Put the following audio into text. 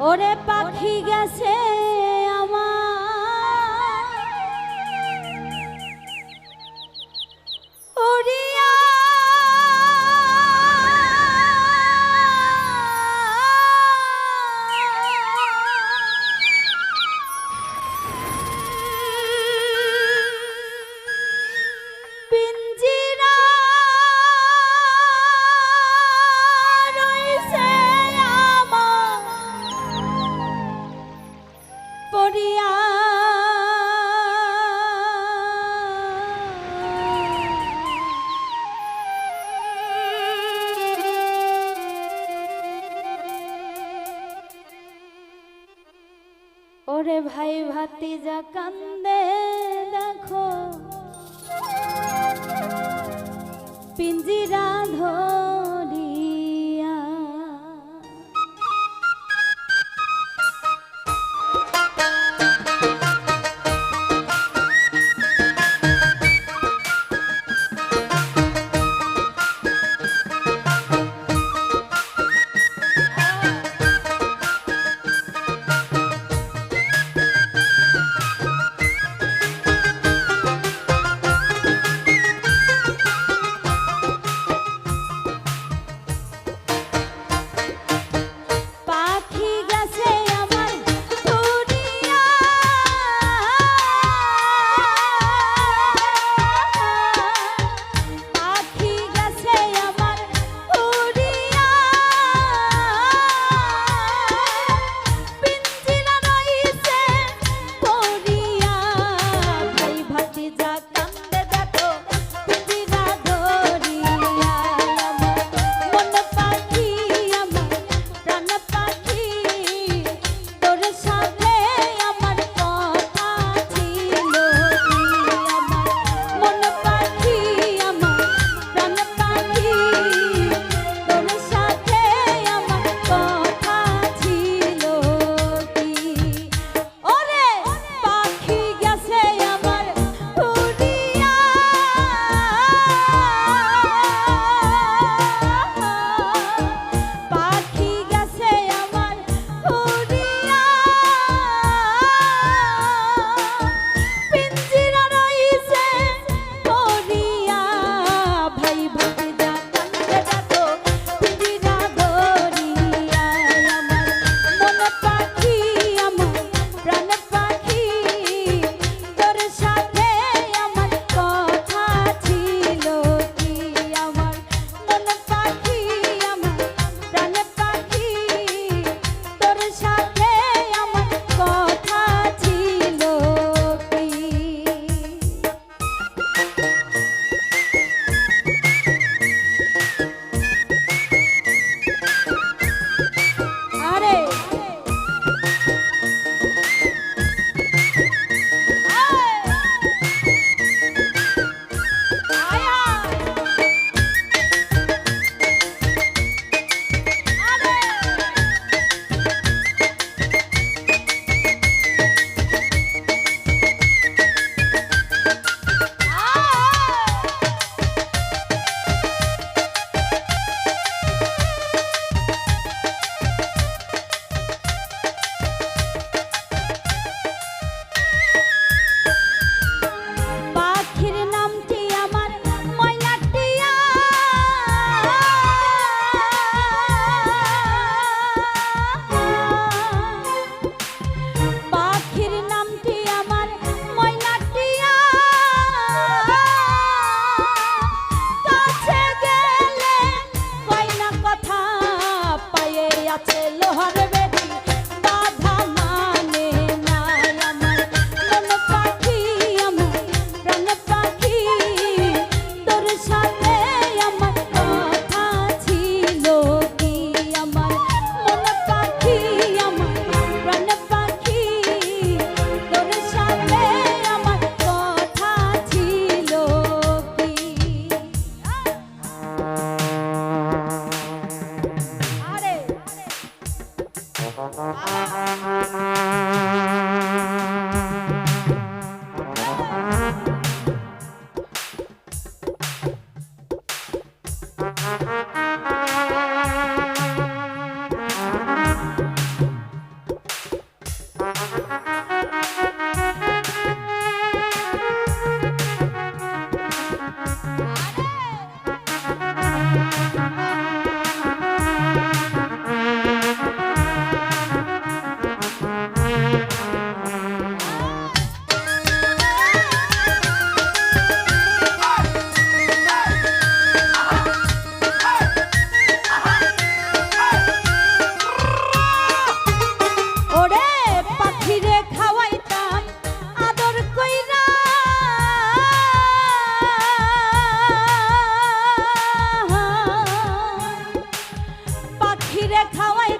ওরে পাখি গেছে। করিয়া। ওরে ভাই ভাতি যা কান্দে দেখো। পিঞ্জিরা ধর খিরে খাওয়াই